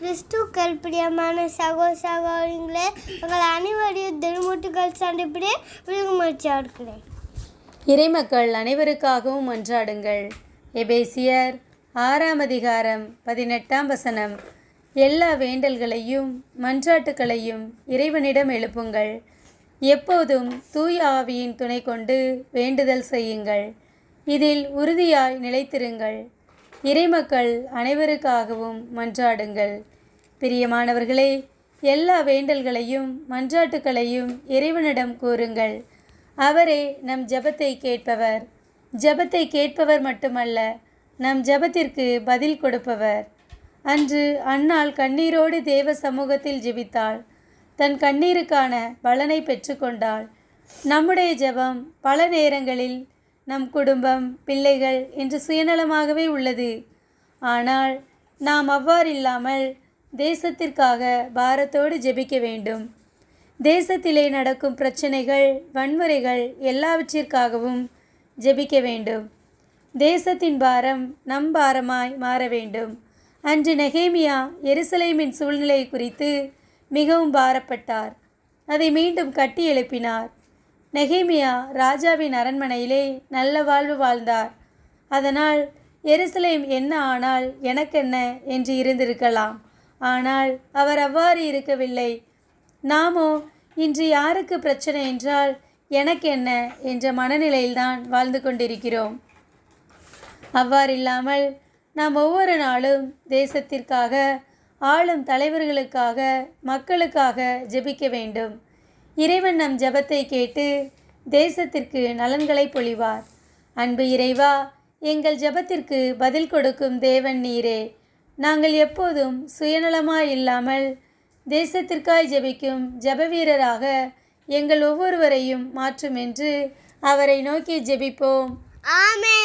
கிறிஸ்துக்கள் பிரியமான சகோ சகோதரிகளே உங்கள் அனைவரையும் திருமூட்டுகள் சண்டிப்படியே விழுங்குமச்சா இறைமக்கள் அனைவருக்காகவும் மன்றாடுங்கள். எபேசியர் ஆறாம் அதிகாரம் பதினெட்டாம் வசனம். எல்லா வேண்டல்களையும் மன்றாட்டுக்களையும் இறைவனிடம் எழுப்புங்கள். எப்போதும் தூய ஆவியின் துணை கொண்டு வேண்டுதல் செய்யுங்கள். இதில் உறுதியாய் நிலைத்திருங்கள். இறைமக்கள் அனைவருக்காகவும் மன்றாடுங்கள். பிரியமானவர்களே எல்லா வேண்டல்களையும் மன்றாட்டுக்களையும் இறைவனிடம் கூறுங்கள். அவரே நம் ஜெபத்தை கேட்பவர். ஜெபத்தை கேட்பவர் மட்டுமல்ல நம் ஜெபத்திற்கு பதில் கொடுப்பவர். அன்று அன்னாள் கண்ணீரோடு தேவ சமூகத்தில் ஜெபித்தாள். தன் கண்ணீருக்கான பலனை பெற்றுக்கொண்டாள். நம்முடைய ஜெபம் பல நேரங்களில் நம் குடும்பம் பிள்ளைகள் என்று சுயநலமாகவே உள்ளது. ஆனால் நாம் அவ்வாறில்லாமல் தேசத்திற்காக பாரத்தோடு ஜெபிக்க வேண்டும். தேசத்திலே நடக்கும் பிரச்சனைகள் வன்முறைகள் எல்லாவற்றிற்காகவும் ஜெபிக்க வேண்டும். தேசத்தின் பாரம் நம் பாரமாய் மாற வேண்டும். அன்று நெகேமியா எருசலேமின் சூழ்நிலை குறித்து மிகவும் பாரப்பட்டார். அதை மீண்டும் கட்டி எழுப்பினார் நெகேமியா ராஜாவின் அரண்மனையிலே நல்ல வாழ்வு வாழ்ந்தார். அதனால் எருசலேம் என்ன ஆனால் எனக்கென்ன என்று இருந்திருக்கலாம். ஆனால் அவர் அவ்வாறு இருக்கவில்லை. நாமோ இன்று யாருக்கு பிரச்சனை என்றால் எனக்கென்ன என்ற மனநிலையில்தான் வாழ்ந்து கொண்டிருக்கிறோம். அவ்வாறில்லாமல் நாம் ஒவ்வொரு நாளும் தேசத்திற்காக ஆளும் தலைவர்களுக்காக மக்களுக்காக ஜெபிக்க வேண்டும். இறைவன் நம் ஜபத்தை கேட்டு தேசத்திற்கு நலன்களை பொழிவார். அன்பு இறைவா எங்கள் ஜெபத்திற்கு பதில் கொடுக்கும் தேவன் நீரே. நாங்கள் எப்போதும் சுயநலமாய் இல்லாமல் தேசத்திற்காய் ஜெபிக்கும் ஜெப வீரராக எங்கள் ஒவ்வொருவரையும் மாற்றும் என்று அவரை நோக்கி ஜெபிப்போம். ஆமே